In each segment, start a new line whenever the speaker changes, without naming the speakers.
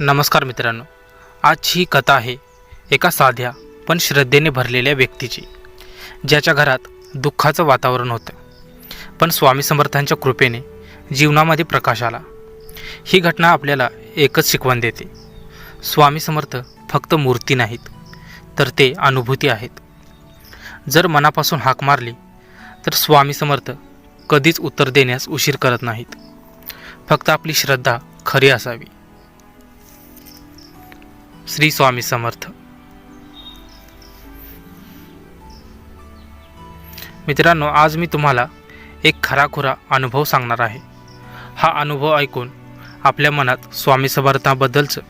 नमस्कार मित्रांनो आजची ही कथा आहे एका साध्या पण श्रद्धेने भरलेल्या व्यक्तीची ज्याच्या घरात दुःखाचं वातावरण होतं. पण स्वामी समर्थांच्या कृपेने जीवनामध्ये प्रकाश आला. ही घटना आपल्याला एकच शिकवण देते. स्वामी समर्थ फक्त मूर्ती नाहीत तर ते अनुभूती आहेत. जर मनापासून हाक मारली तर स्वामी समर्थ कधीच उत्तर देण्यास उशीर करत नाहीत. फक्त आपली श्रद्धा खरी असावी. श्री स्वामी समर्थ. मित्रांनो आज मी तुम्हाला एक खराखुरा अनुभव सांगणार आहे. हा अनुभव ऐकून आपल्या मनात स्वामी समर्थाबद्दलचं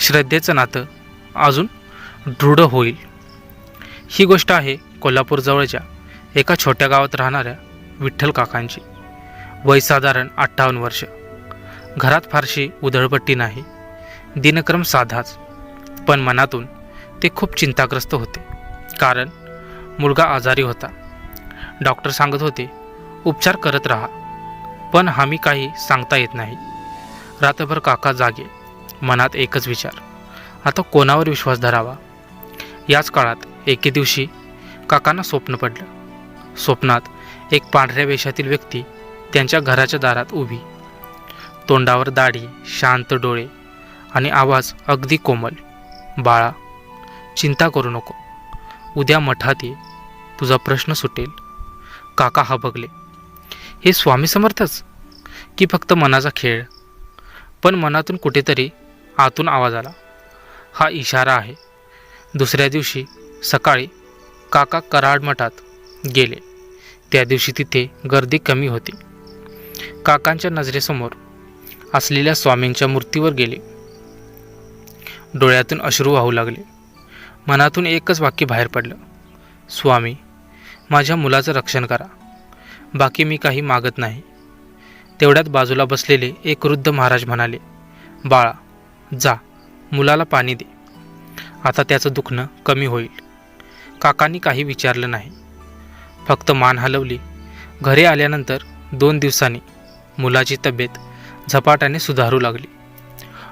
श्रद्धेचं नातं अजून दृढ होईल. ही गोष्ट आहे कोल्हापूरजवळच्या एका छोट्या गावात राहणाऱ्या विठ्ठल काकांची. वय साधारण अठ्ठावन्न वर्ष. घरात फारशी उधळपट्टी नाही. दिनक्रम साधाच. पण मनातून ते खूप चिंताग्रस्त होते. कारण मुलगा आजारी होता. डॉक्टर सांगत होते उपचार करत राहा. पण हमी काही सांगता येत नाही. रात्रभर काका जागे. मनात एकच विचार. आता कोणावर विश्वास धरावा? याच काळात एके दिवशी काकांना स्वप्न पडलं. स्वप्नात एक पांढऱ्या वेशातील व्यक्ती त्यांच्या घराच्या दारात उभी. तोंडावर दाढी शांत डोळे आणि आवाज अगदी कोमल. बाळा चिंता करू नको. उद्या मठात ये तुझा प्रश्न सुटेल. काका हबगले हे स्वामी समर्थच? की फक्त मनाचा खेळ? पण मनातून कुठेतरी आतून आवाज आला. हा इशारा आहे. दुसऱ्या दिवशी सकाळी काका कराड मठात गेले. त्या दिवशी तिथे गर्दी कमी होती. काकांच्या नजरेसमोर असलेल्या स्वामींच्या मूर्तीवर गेले. डोळ्यातून अश्रू वाहू लागले. मनातून एकच वाक्य बाहेर पडलं. स्वामी माझ्या मुलाचं रक्षण करा. बाकी मी काही मागत नाही. तेवढ्यात बाजूला बसलेले एक वृद्ध महाराज म्हणाले बाळा जा मुलाला पाणी दे. आता त्याचं दुखणं कमी होईल. काकांनी काही विचारलं नाही. फक्त मान हलवली. घरी आल्यानंतर दोन दिवसांनी मुलाची तब्येत झपाट्याने सुधारू लागली.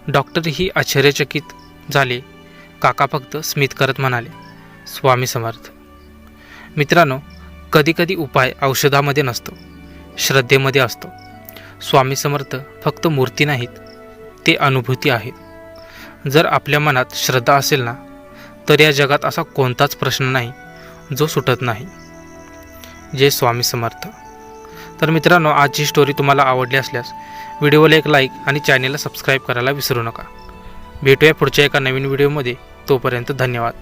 डॉक्टरही आश्चर्यचकित झाले. काका फक्त स्मित करत म्हणाले स्वामी समर्थ. मित्रांनो कधीकधी उपाय औषधामध्ये नसतो श्रद्धेमध्ये असतो. स्वामी समर्थ फक्त मूर्ती नाहीत ते अनुभूती आहेत. जर आपल्या मनात श्रद्धा असेल ना तर या जगात असा कोणताच प्रश्न नाही जो सुटत नाही. जय स्वामी समर्थ. तर मित्रांनो आजची स्टोरी तुम्हाला आवडली असल्यास व्हिडिओला एक लाईक आणि चॅनेलला सबस्क्राईब करायला विसरू नका. भेटूया पुढच्या एका नवीन व्हिडिओमध्ये. तोपर्यंत धन्यवाद.